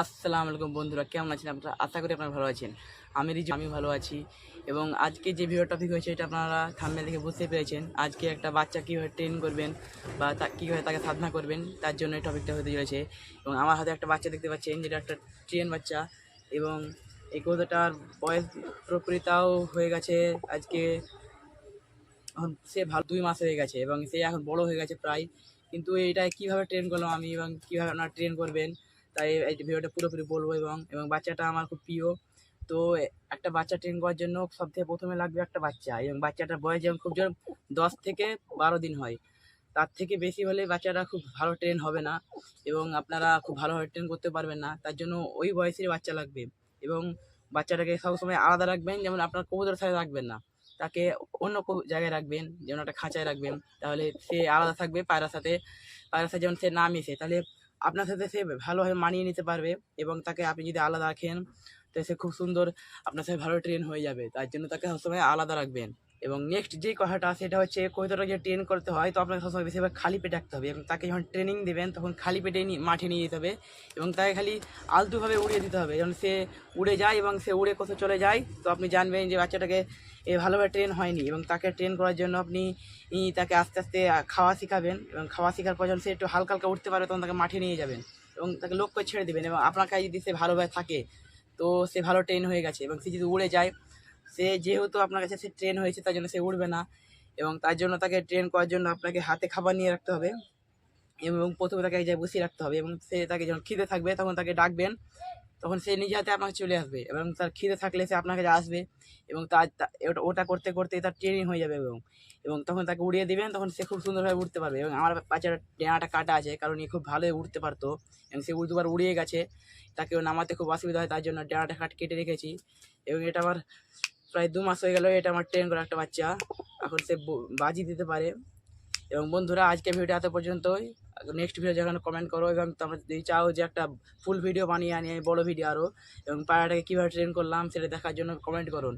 আসসালামু আলাইকুম বন্ধুরা, কেমন আছেন আপনারা? আশা করি আপনারা ভালো আছেন। আমি রিজু, আমি ভালো আছি। এবং আজকে যে ভিডিও টপিক হয়েছে, এটা আপনারা থাম্বনেল দেখে বুঝতে পেরেছেন। আজকে একটা বাচ্চা কীভাবে ট্রেন করবেন বা তা, কীভাবে তাকে সাধনা করবেন, তার জন্য এই টপিকটা হতে চলেছে। এবং আমার হাতে একটা বাচ্চা দেখতে পাচ্ছেন, যেটা একটা ট্রেন বাচ্চা। এবং এই কৌতাটার বয়স পুরোপুরি হয়ে গেছে আজকে। এখন সে ভালো দুই মাস হয়ে গেছে এবং সে এখন বড় হয়ে গেছে প্রায়। কিন্তু এটা কীভাবে ট্রেন করলাম আমি এবং কীভাবে আপনারা ট্রেন করবেন তাই এই ভিডিওটা পুরোপুরি বলব এবং এবং বাচ্চাটা আমার খুব প্রিয়। তো একটা বাচ্চা ট্রেন করার জন্য সব থেকে প্রথমে লাগবে একটা বাচ্চা এবং বাচ্চাটার বয়স যেমন খুব জোর দশ থেকে বারো দিন হয়। তার থেকে বেশি হলে বাচ্চাটা খুব ভালো ট্রেন হবে না এবং আপনারা খুব ভালোভাবে ট্রেন করতে পারবেন না। তার জন্য ওই বয়সের বাচ্চা লাগবে এবং বাচ্চাটাকে সবসময় আলাদা রাখবেন, যেমন আপনার কবুতরের সাথে রাখবেন না। তাকে অন্য জায়গায় রাখবেন, যেমন একটা খাঁচায় রাখবেন। তাহলে সে আলাদা থাকবে পায়রার সাথে। পায়রার সাথে যেমন সে না মিশে, তাহলে আপনার সাথে সে ভালোভাবে মানিয়ে নিতে পারবে এবং তাকে আপনি যদি আলাদা রাখেন তো সে খুব সুন্দর আপনার সাথে ভালো ট্রেন হয়ে যাবে। তার জন্য তাকে সবসময় আলাদা রাখবেন। এবং নেক্সট যে কথাটা সেটা হচ্ছে, কবিতাটা যে ট্রেন করতে হয়, তো আপনাকে সবসময় বেশিরভাগ খালি পেটে রাখতে হবে। এবং তাকে যখন ট্রেনিং দেবেন, তখন খালি পেটে মাঠে নিয়ে যেতে হবে। এবং তাকে খালি আলতুভাবে উড়িয়ে দিতে হবে। যেমন সে উড়ে যায় এবং সে উড়ে কোথাও চলে যায়, তো আপনি জানবেন যে বাচ্চাটাকে এ ভালোভাবে ট্রেন হয়নি। এবং তাকে ট্রেন করার জন্য আপনি তাকে আস্তে আস্তে খাওয়া শেখাবেন। এবং খাওয়া শেখার পর যখন সে একটু হালকা হালকা উঠতে পারে, তখন তাকে মাঠে নিয়ে যাবেন। এবং তাকে লক্ষ্য ছেড়ে দেবেন। এবং আপনার কাছে যদি সে ভালোভাবে থাকে, তো সে ভালো ট্রেন হয়ে গেছে। এবং সে যদি উড়ে যায় সে যেহেতু আপনার কাছে সে ট্রেন হয়েছে, তার জন্য সে উড়বে না এবং তার জন্য তাকে ট্রেন করার জন্য আপনাকে হাতে খাবার নিয়ে রাখতে হবে এবং প্রথমে তাকে এক জায়গায় বসিয়ে রাখতে হবে এবং সে তাকে যখন খিদে থাকবে তখন তাকে ডাকবেন, তখন সে নিজে হাতে আপনাকে চলে আসবে এবং তার খিদে থাকলে সে আপনার কাছে আসবে এবং তার ওটা- করতে করতে তার ট্রেনিং হয়ে যাবে এবং এবং তখন তাকে উড়িয়ে দিবেন, তখন সে খুব সুন্দরভাবে উঠতে পারবে এবং আমার বাচ্চার ডেনাটা কাটা আছে কারণ ই খুব ভালোই উঠতে পারতো এবং সে দুবার উড়িয়ে গেছে। তাকেও নামাতে খুব অসুবিধা হয়, তার জন্য ডেনাটা কাট, কেটে রেখেছি এবং এটা আমার প্রায় দু মাস হয়ে গেল, এটা আমার ট্রেন করা একটা বাচ্চা। এখন সে বাজি দিতে পারে। এবং বন্ধুরা, আজকে ভিডিও এত পর্যন্তই। নেক্সট ভিডিও যখন কমেন্ট করো, এবং তোমরা যদি চাও যে একটা ফুল ভিডিও বানিয়ে আনি, বড় ভিডিও আরও এবং পায়রাটাকে কীভাবে ট্রেন করলাম, সেটা দেখার জন্য কমেন্ট করুন।